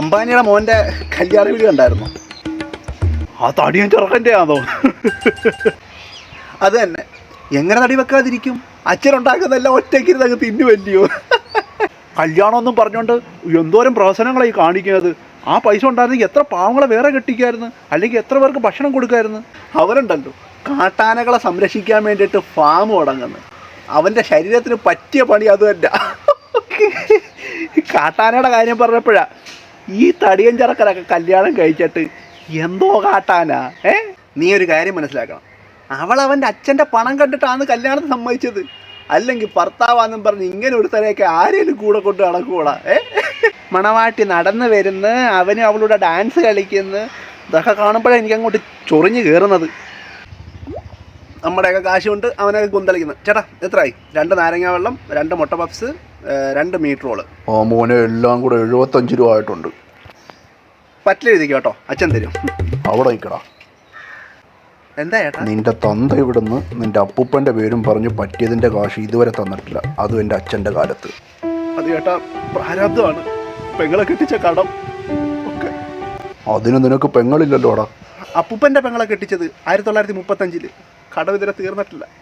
അംബാനിയുടെ മോന്റെ കല്യാണ വീഡിയോ ഉണ്ടായിരുന്നു ആ തടിയും ചെറുക്കന്റെ ആണോ അത് തന്നെ. എങ്ങനെ തടി വെക്കാതിരിക്കും? അച്ഛനുണ്ടാക്കുന്നതെല്ലാം ഒറ്റയ്ക്കിരുന്ന് അങ്ങ് തിന്നുവല്ലയോ കല്യാണമൊന്നും പറഞ്ഞുകൊണ്ട് എന്തോരം പ്രവസനങ്ങളായി കാണിക്കുന്നത്. ആ പൈസ ഉണ്ടായിരുന്നെങ്കിൽ എത്ര പാവങ്ങളെ വേറെ കെട്ടിക്കായിരുന്നു. അല്ലെങ്കിൽ എത്ര പേർക്ക് ഭക്ഷണം കൊടുക്കായിരുന്നു. അവരുണ്ടല്ലോ. കാട്ടാനകളെ സംരക്ഷിക്കാൻ വേണ്ടിയിട്ട് ഫാം തുടങ്ങുന്നു. അവന്റെ ശരീരത്തിന് പറ്റിയ പണി അത് തന്നെ കാട്ടാനയുടെ കാര്യം പറഞ്ഞപ്പോഴാ ഈ തടിയൻ ചെറുക്കനൊക്കെ കല്യാണം കഴിച്ചിട്ട് എന്തോ കാട്ടാനാ? ഏ? നീ ഒരു കാര്യം മനസ്സിലാക്കണം. അവൾ അവന്റെ അച്ഛന്റെ പണം കണ്ടിട്ടാണ് കല്യാണം സമ്മതിച്ചത്. അല്ലെങ്കിൽ ഭർത്താവാന്നും പറഞ്ഞ് ഇങ്ങനെ ഒരു തലയൊക്കെ ആരേലും കൂടെ കൊണ്ട് നടക്കൂടാ ഏ? മണവാട്ടി നടന്നു വരുന്ന് അവനും അവളുടെ ഡാൻസ് കളിക്കുന്നു. ഇതൊക്കെ കാണുമ്പോഴാണ് എനിക്ക് അങ്ങോട്ട് ചൊറിഞ്ഞ് കയറുന്നത് നമ്മുടെയൊക്കെ കാശ് കൊണ്ട് അവനൊക്കെ കുന്തളിക്കുന്നത് ചേട്ടാ എത്രയായി? രണ്ട് നാരങ്ങ വെള്ളം രണ്ട് മുട്ട പപ്സ് രണ്ട് മീറ്ററോൾ ആ മോനെ എല്ലാം കൂടെ എഴുപത്തഞ്ച് രൂപ ആയിട്ടുണ്ട്. പറ്റിലെഴുതിക്കോ കേട്ടോ. അച്ഛൻ തരും. അവിടെ നിൽക്കടാ. എന്താ ചേട്ടാ? നിന്റെ തന്ത ഇവിടുന്ന് നിന്റെ അപ്പൂപ്പന്റെ പേരും പറഞ്ഞ് പറ്റിയതിന്റെ കാശ് ഇതുവരെ തന്നിട്ടില്ല. അതും എന്റെ അച്ഛന്റെ കാലത്ത്. അത് ചേട്ടാ പ്രാരാബ്ദമാണ് പെങ്ങളെ കെട്ടിച്ച കടം ഒക്കെ. അതിന് നിനക്ക് പെങ്ങളില്ലല്ലോടാ. അപ്പൂപ്പന്റെ പെങ്ങളെ കെട്ടിച്ചത് ആയിരത്തി തൊള്ളായിരത്തി മുപ്പത്തഞ്ചിൽ. കടം ഇതുവരെ തീർന്നിട്ടില്ല.